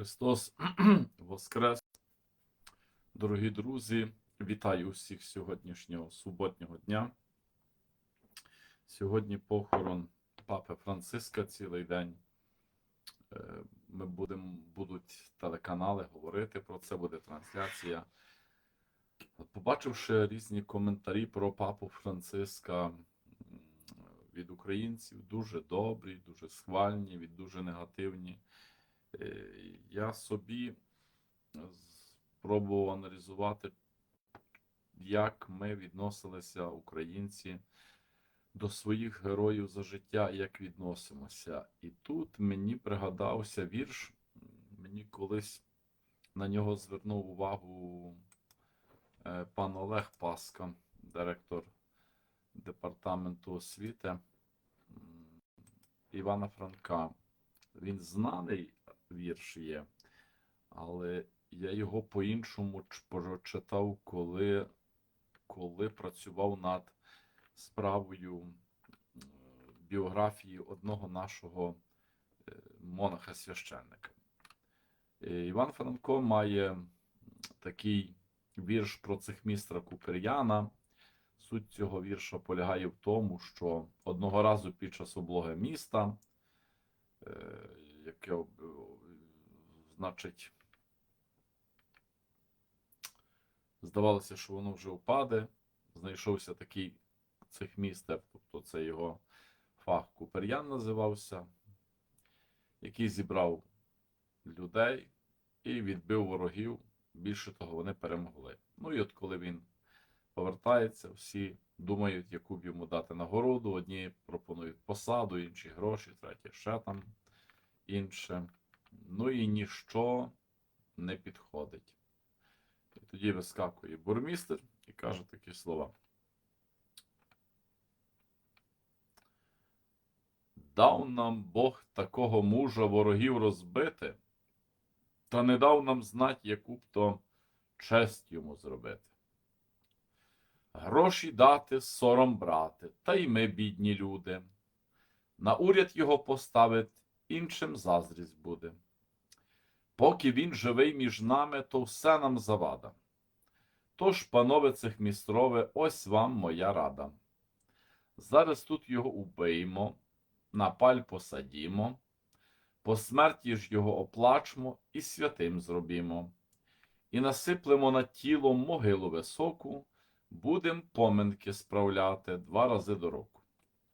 Христос Воскрес! Дорогі друзі, вітаю усіх сьогоднішнього суботнього дня. Сьогодні похорон Папи Франциска цілий день. Е, Ми будемо, будуть телеканали говорити про це, буде трансляція. Побачивши різні коментарі про папу Франциска від українців, дуже добрі, дуже схвальні, від дуже негативні. Е, Я собі спробував аналізувати, як ми відносилися, українці, до своїх героїв за життя, як відносимося. І тут мені пригадався вірш, мені колись на нього звернув увагу е, пан Олег Паска, директор департаменту освіти Івана Франка. Він знаний вірш є, але я його по-іншому прочитав, коли, коли працював над справою біографії одного нашого е, монаха-священника. Е, Іван Франко має такий вірш про цехмістра Купер'яна. Суть цього вірша полягає в тому, що одного разу під час облоги міста е, яке, значить, здавалося, що воно вже впаде. Знайшовся такий цехмістер, тобто це його фах Купер'ян називався, який зібрав людей і відбив ворогів. Більше того, вони перемогли. Ну і от коли він повертається, всі думають, яку б йому дати нагороду. Одні пропонують посаду, інші гроші, треті ще там інше. Ну і ніщо не підходить. І тоді вискакує бурмістр і каже такі слова. Дав нам Бог такого мужа ворогів розбити, та не дав нам знать, яку б то честь йому зробити. Гроші дати, сором брати, та й ми, бідні люди. На уряд його поставить, іншим заздрість буде. Поки він живий між нами, то все нам завада. Тож, панове цехмістрове, ось вам моя рада. Зараз тут його убиймо, на паль посадімо, по смерті ж його оплачмо і святим зробімо, і насиплемо на тіло могилу високу, будем поминки справляти два рази до року.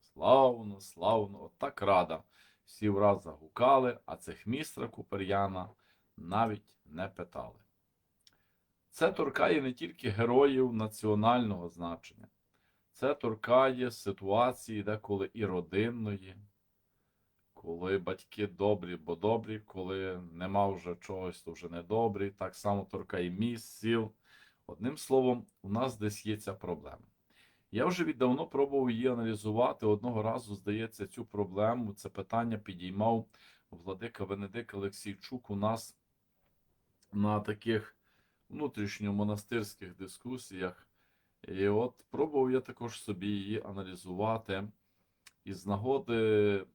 Славно, славно, отак рада. Всі враз загукали, а цехмістра Купер'яна навіть не питали. Це торкає не тільки героїв національного значення, це торкає ситуації деколи і родинної, коли батьки добрі, бо добрі, коли нема вже чогось, то вже недобрі. Так само торкає міст, сіл. Одним словом, у нас десь є ця проблема. Я вже віддавно пробував її аналізувати. Одного разу, здається, цю проблему, це питання підіймав владика Венедик Олексійчук у нас на таких внутрішньомонастирських дискусіях. І от пробував я також собі її аналізувати. І з нагоди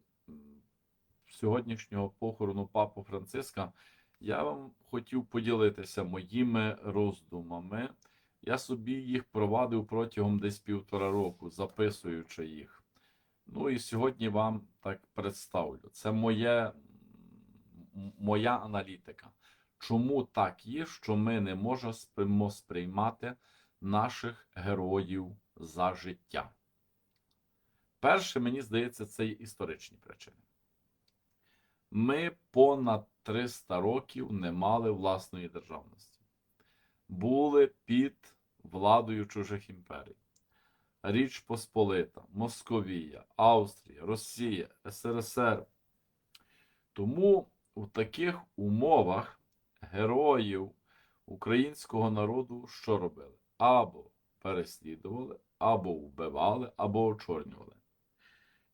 сьогоднішнього похорону Папу Франциска я вам хотів поділитися моїми роздумами. Я собі їх провадив протягом десь півтора року, записуючи їх. Ну і сьогодні вам так представлю. Це моє, моя аналітика. Чому так є, що ми не можемо сприймати наших героїв за життя? Перше, мені здається, це є історичні причини. Ми понад 300 років не мали власної державності були під владою чужих імперій. Річ Посполита, Московія, Австрія, Росія, СРСР. Тому у таких умовах героїв українського народу що робили? Або переслідували, або вбивали, або очорнювали.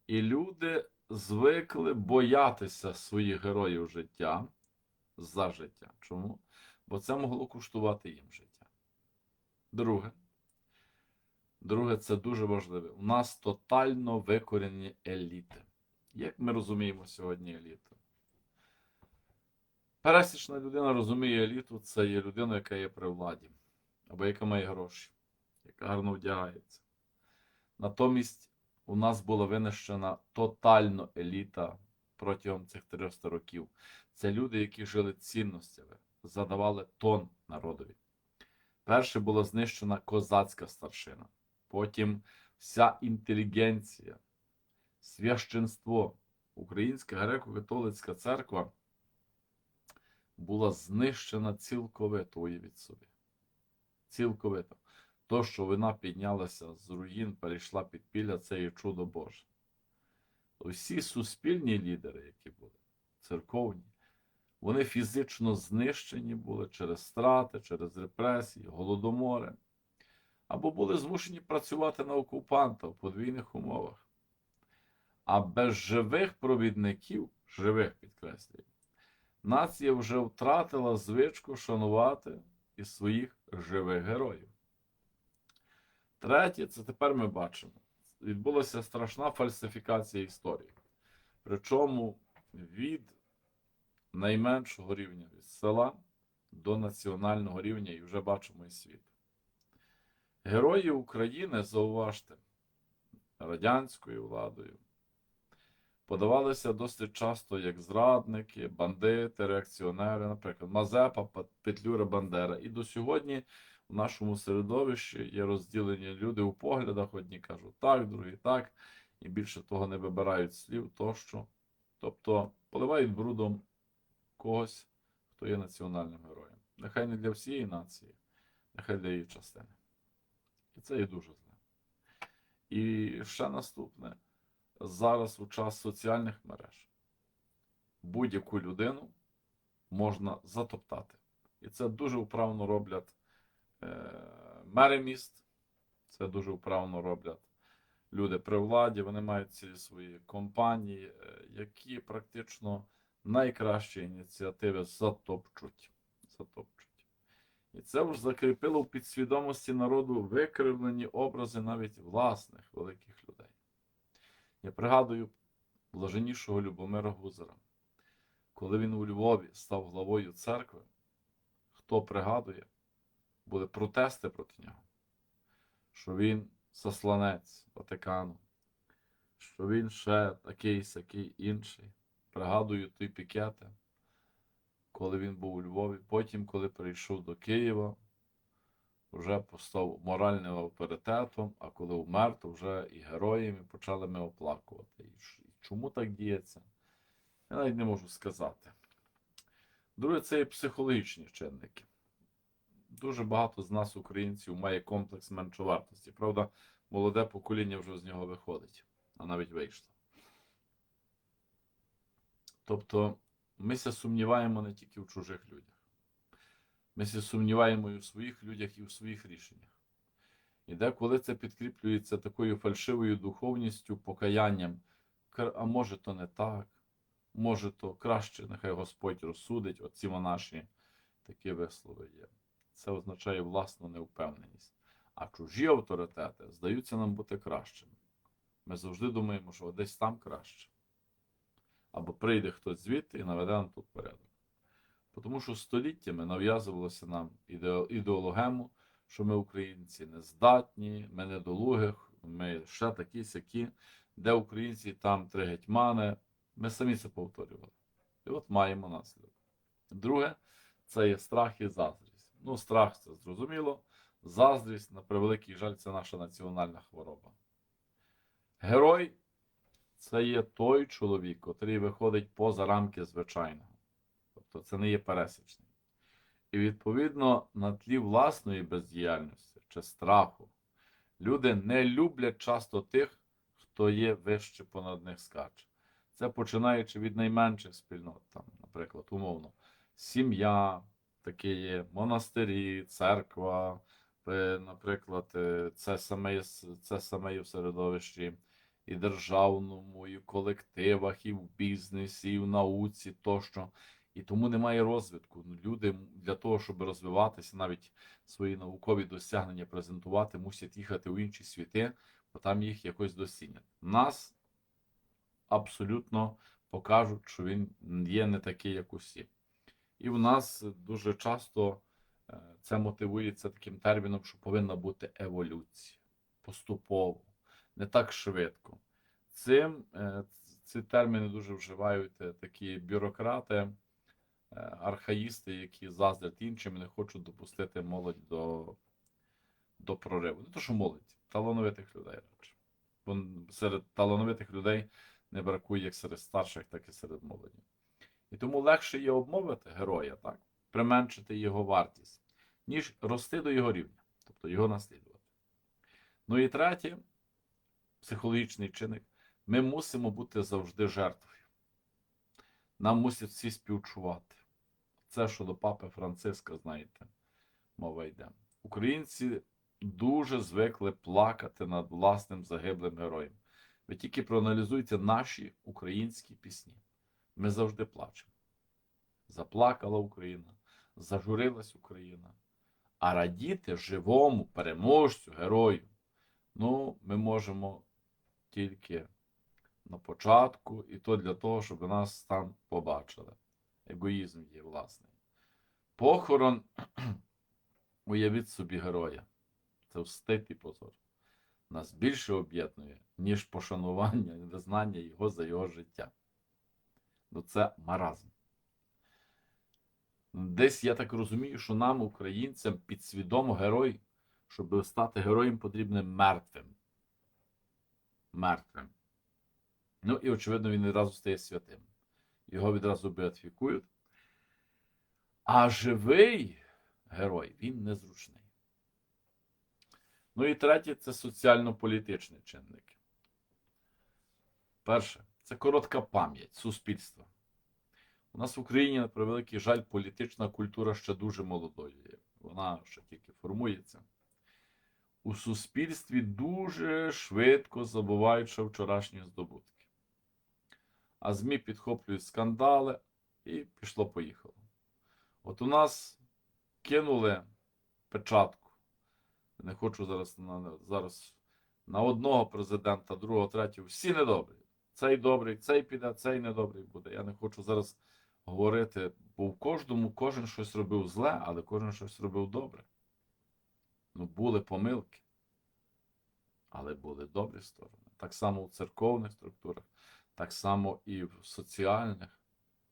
І люди звикли боятися своїх героїв життя за життя. Чому? бо це могло коштувати їм життя. Друге, друге, це дуже важливе. У нас тотально викорені еліти. Як ми розуміємо сьогодні еліту? Пересічна людина розуміє еліту, це є людина, яка є при владі, або яка має гроші, яка гарно вдягається. Натомість у нас була винищена тотально еліта протягом цих 300 років. Це люди, які жили цінностями, задавали тон народові. Перше була знищена козацька старшина, потім вся інтелігенція, священство, Українська греко-католицька церква була знищена цілковито, уявіть собі. Цілковито. То, що вона піднялася з руїн, перейшла під пілля, це є чудо Боже. Усі суспільні лідери, які були, церковні, вони фізично знищені були через страти, через репресії, голодомори, або були змушені працювати на окупанта в подвійних умовах. А без живих провідників, живих підкреслюю, нація вже втратила звичку шанувати і своїх живих героїв. Третє, це тепер ми бачимо. Відбулася страшна фальсифікація історії. Причому від найменшого рівня від села до національного рівня, і вже бачимо і світ. Герої України, зауважте, радянською владою подавалися досить часто як зрадники, бандити, реакціонери, наприклад, Мазепа, Петлюра, Бандера. І до сьогодні в нашому середовищі є розділені люди у поглядах. Одні кажуть так, другі так, і більше того не вибирають слів тощо. Тобто поливають брудом когось, хто є національним героєм. Нехай не для всієї нації, нехай для її частини. І це є дуже зле. І ще наступне. Зараз у час соціальних мереж будь-яку людину можна затоптати. І це дуже вправно роблять е, мери міст, це дуже вправно роблять люди при владі. Вони мають ці свої компанії, е, які практично найкращі ініціативи затопчуть. затопчуть. І це вже закріпило в підсвідомості народу викривлені образи навіть власних великих людей. Я пригадую блаженнішого Любомира Гузера, коли він у Львові став главою церкви, хто пригадує, були протести проти нього, що він засланець Ватикану, що він ще такий сякий інший. Пригадую ті пікети, коли він був у Львові. Потім, коли прийшов до Києва, вже постав моральним авторитетом, а коли вмер, то вже і героєм, і почали ми оплакувати. І і чому так діється? Я навіть не можу сказати. Друге, це є психологічні чинники. Дуже багато з нас, українців, має комплекс меншовартості. Правда, молоде покоління вже з нього виходить, а навіть вийшло. Тобто, ми ся сумніваємо не тільки в чужих людях. Ми ся сумніваємо і в своїх людях, і в своїх рішеннях. І деколи це підкріплюється такою фальшивою духовністю, покаянням. А може, то не так, може, то краще, нехай Господь розсудить. Оці наші такі вислови є. Це означає власну невпевненість. А чужі авторитети здаються нам бути кращими. Ми завжди думаємо, що десь там краще. Або прийде хтось звідти і наведе нам тут порядок. Тому що століттями нав'язувалося нам ідеологему, що ми українці не здатні, ми недолуги, ми ще такі сякі, де українці, там три гетьмани. Ми самі це повторювали. І от маємо наслідок. Друге, це є страх і заздрість. Ну, страх це зрозуміло. Заздрість, на превеликий жаль, це наша національна хвороба. Герой це є той чоловік, котрий виходить поза рамки звичайного. Тобто це не є пересічний. І відповідно на тлі власної бездіяльності чи страху люди не люблять часто тих, хто є вище понад них скаче. Це починаючи від найменших спільнот, там, наприклад, умовно, сім'я, таке є, монастирі, церква, е, наприклад, е, це саме, це саме є в середовищі і державному, і в колективах, і в бізнесі, і в науці тощо. І тому немає розвитку. Ну, Люди для того, щоб розвиватися, навіть свої наукові досягнення презентувати, мусять їхати в інші світи, бо там їх якось досінять. Нас абсолютно покажуть, що він є не такий, як усі. І в нас дуже часто е, це мотивується таким терміном, що повинна бути еволюція поступово, не так швидко. Цим е, ці терміни дуже вживають е, такі бюрократи, архаїсти, які заздрять іншим і не хочуть допустити молодь до, до прориву. Не то, що молодь, талановитих людей радше. Бо серед талановитих людей не бракує як серед старших, так і серед молоді. І тому легше є обмовити героя, так, применшити його вартість, ніж рости до його рівня, тобто його наслідувати. Ну і третє, психологічний чинник, ми мусимо бути завжди жертвою. Нам мусять всі співчувати. Це, що до папи Франциска, знаєте, мова йде. Українці дуже звикли плакати над власним загиблим героєм. Ви тільки проаналізуйте наші українські пісні. Ми завжди плачемо. Заплакала Україна, зажурилась Україна. А радіти живому переможцю, герою, ну, ми можемо тільки на початку, і то для того, щоб нас там побачили. Егоїзм є власний. Похорон, уявіть собі героя. Це встид і позор. Нас більше об'єднує, ніж пошанування і визнання його за його життя. Ну це маразм. Десь я так розумію, що нам, українцям, підсвідомо герой, щоб стати героєм, потрібен мертвим. Мертвим. Ну і, очевидно, він відразу стає святим. Його відразу беатифікують. А живий герой, він незручний. Ну і третє це соціально-політичні чинники. Перше, це коротка пам'ять суспільства. У нас в Україні, на превеликий жаль, політична культура ще дуже молодою є. Вона ще тільки формується. У суспільстві дуже швидко забувають ще вчорашні здобутки. А ЗМІ підхоплюють скандали і пішло-поїхало. От у нас кинули печатку. Не хочу зараз на, зараз на одного президента, другого, третього. Всі недобрі. Цей добрий, цей піде, цей недобрий буде. Я не хочу зараз говорити, бо в кожному кожен щось робив зле, але кожен щось робив добре. Ну, були помилки, але були добрі сторони. Так само у церковних структурах, так само і в соціальних.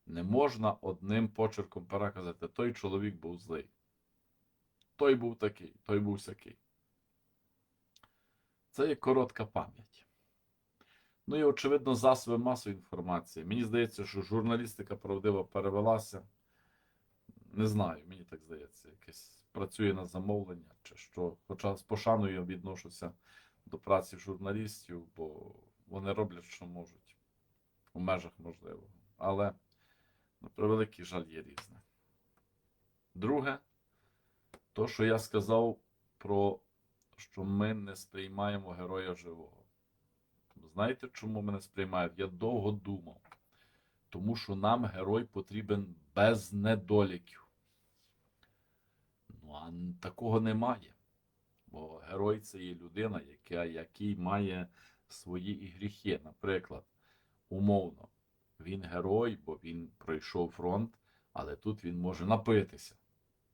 Не можна одним почерком переказати, той чоловік був злий. Той був такий, той був сякий. Це є коротка пам'ять. Ну і, очевидно, засоби масової інформації. Мені здається, що журналістика правдиво перевелася. Не знаю, мені так здається, якесь працює на замовлення чи що. Хоча з пошаною відношуся до праці журналістів, бо вони роблять, що можуть у межах можливого. Але, на превеликий жаль, є різне. Друге, то, що я сказав про що ми не сприймаємо героя живого. Знаєте, чому ми не сприймаємо? Я довго думав. Тому що нам герой потрібен без недоліків. Ну, а такого немає. Бо герой це є людина, яка, який має свої і гріхи. Наприклад, умовно, він герой, бо він пройшов фронт, але тут він може напитися,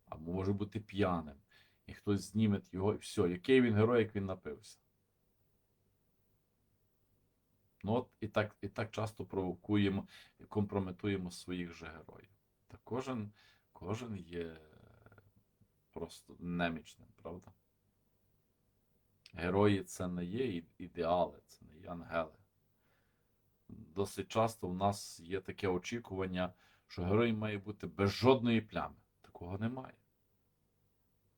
або може бути п'яним і хтось зніме його, і все. Який він герой, як він напився. Ну от і так, і так часто провокуємо і компрометуємо своїх же героїв. Та кожен, кожен є просто немічним, правда? Герої це не є ідеали, це не є ангели. Досить часто в нас є таке очікування, що герой має бути без жодної плями. Такого немає.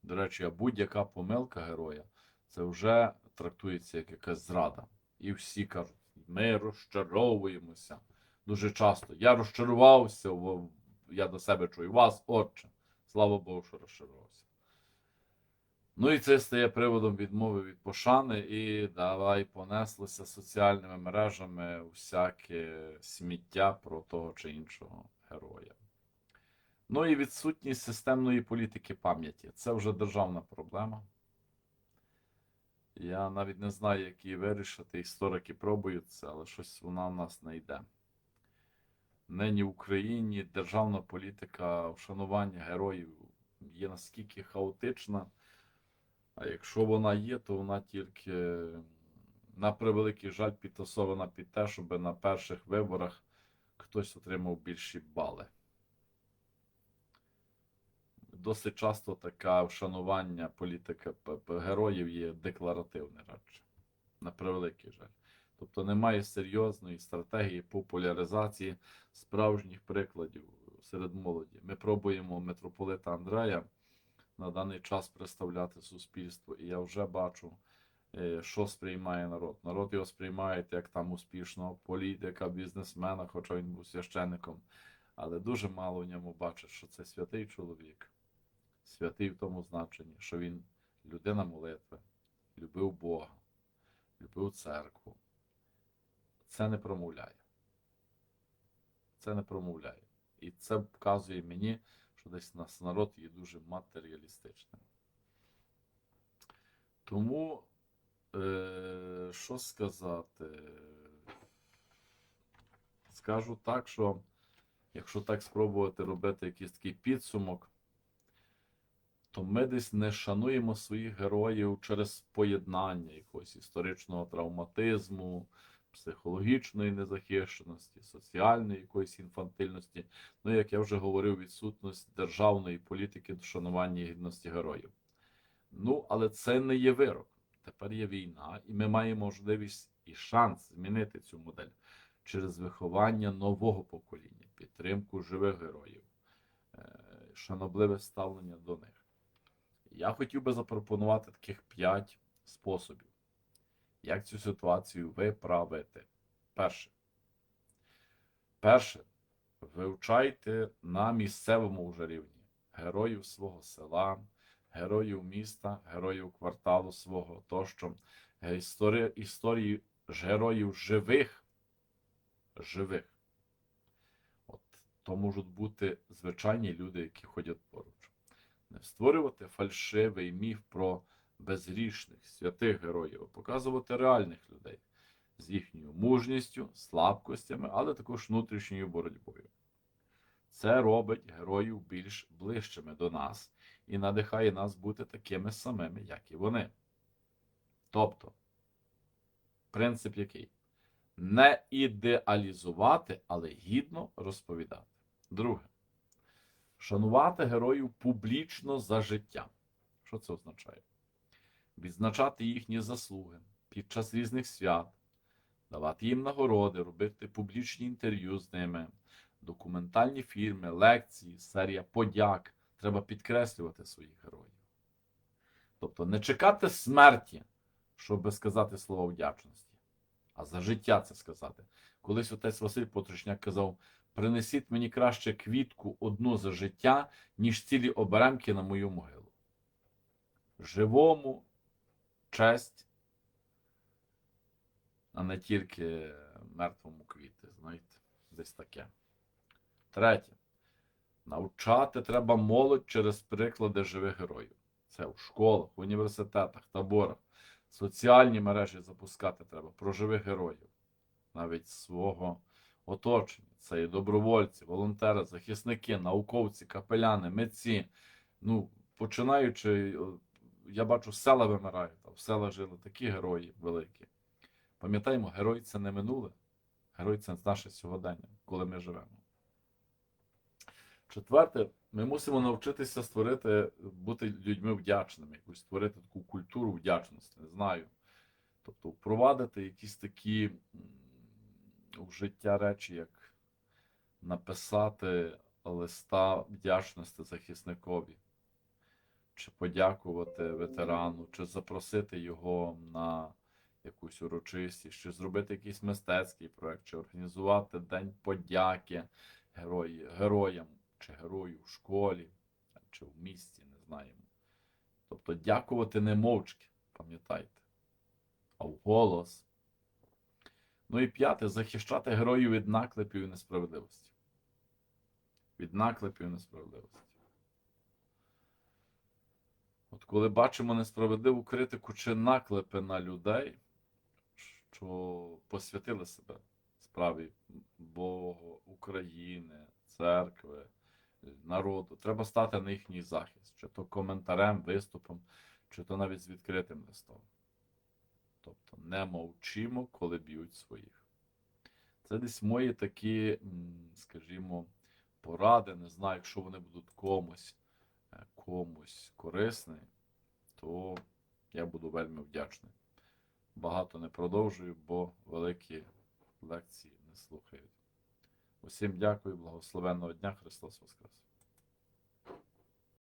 До речі, будь-яка помилка героя це вже трактується як якась зрада. І всі кажуть, ми розчаровуємося дуже часто. Я розчарувався, я до себе чую вас, отче. Слава Богу, що розчарувався. Ну і це стає приводом відмови від пошани, і давай понеслося соціальними мережами всяке сміття про того чи іншого героя. Ну і відсутність системної політики пам'яті. Це вже державна проблема. Я навіть не знаю, як її вирішити. Історики пробують це, але щось вона в нас не йде. нині в Україні державна політика вшанування героїв є наскільки хаотична. А якщо вона є, то вона тільки на превеликий жаль підтасована під те, щоб на перших виборах хтось отримав більші бали. Досить часто таке вшанування політики героїв є декларативне радше. На превеликий жаль. Тобто немає серйозної стратегії популяризації справжніх прикладів серед молоді. Ми пробуємо митрополита Андрея на даний час представляти суспільство, і я вже бачу, е, що сприймає народ. Народ його сприймає як там успішного політика, бізнесмена, хоча він був священником. Але дуже мало в ньому бачить, що це святий чоловік. Святий в тому значенні, що він людина молитви, любив Бога, любив церкву. Це не промовляє. Це не промовляє. І це вказує мені, що десь нас народ є дуже матеріалістичним. Тому, е, що сказати? Скажу так, що якщо так спробувати робити якийсь такий підсумок, то ми десь не шануємо своїх героїв через поєднання якогось історичного травматизму, психологічної незахищеності, соціальної якоїсь інфантильності. Ну, як я вже говорив, відсутність державної політики до шанування гідності героїв. Ну, але це не є вирок. Тепер є війна, і ми маємо можливість і шанс змінити цю модель через виховання нового покоління, підтримку живих героїв, е, шанобливе ставлення до них. Я хотів би запропонувати таких п'ять способів, як цю ситуацію виправити. Перше. Перше. Вивчайте на місцевому вже рівні героїв свого села, героїв міста, героїв кварталу свого тощо. Е, Історія, історії героїв живих. Живих. От, то можуть бути звичайні люди, які ходять поруч. Не створювати фальшивий міф про безгрішних, святих героїв, а показувати реальних людей з їхньою мужністю, слабкостями, але також внутрішньою боротьбою. Це робить героїв більш ближчими до нас і надихає нас бути такими самими, як і вони. Тобто, принцип який? Не ідеалізувати, але гідно розповідати. Друге. Шанувати героїв публічно за життя. Що це означає? Відзначати їхні заслуги під час різних свят, давати їм нагороди, робити публічні інтерв'ю з ними, документальні фільми, лекції, серія подяк. Треба підкреслювати своїх героїв. Тобто не чекати смерті, щоб сказати слово вдячності, а за життя це сказати. Колись отець Василь Потрушняк казав: принесіть мені краще квітку одну за життя, ніж цілі оберемки на мою могилу. Живому честь, а не тільки мертвому квіти, знаєте, десь таке. Третє. Навчати треба молодь через приклади живих героїв. Це в школах, в університетах, таборах. Соціальні мережі запускати треба про живих героїв, навіть свого оточення. Це і добровольці, волонтери, захисники, науковці, капеляни, митці. Ну, починаючи, я бачу, села вимирають, а в села жили такі герої великі. Пам'ятаємо, герой це не минуле, герой це наше сьогодення, коли ми живемо. Четверте, ми мусимо навчитися створити, бути людьми вдячними, якусь створити таку культуру вдячності, не знаю. Тобто впровадити якісь такі в життя речі, як написати листа вдячності захисникові, чи подякувати ветерану, чи запросити його на якусь урочистість, чи зробити якийсь мистецький проект, чи організувати День подяки герої, героям, чи герою в школі, чи в місті, не знаємо. Тобто дякувати не мовчки, пам'ятайте, а вголос. Ну і п'яте захищати героїв від наклепів і несправедливості. Від наклепів і несправедливості. От коли бачимо несправедливу критику чи наклепи на людей, що посвятили себе справі Бога, України, церкви, народу. Треба стати на їхній захист, чи то коментарем, виступом, чи то навіть з відкритим листом. Тобто не мовчимо, коли б'ють своїх. Це десь мої такі, скажімо, поради. Не знаю, якщо вони будуть комусь, комусь корисний, то я буду вельми вдячний. Багато не продовжую, бо великі лекції не слухають. Усім дякую, благословенного дня, Христос Воскрес!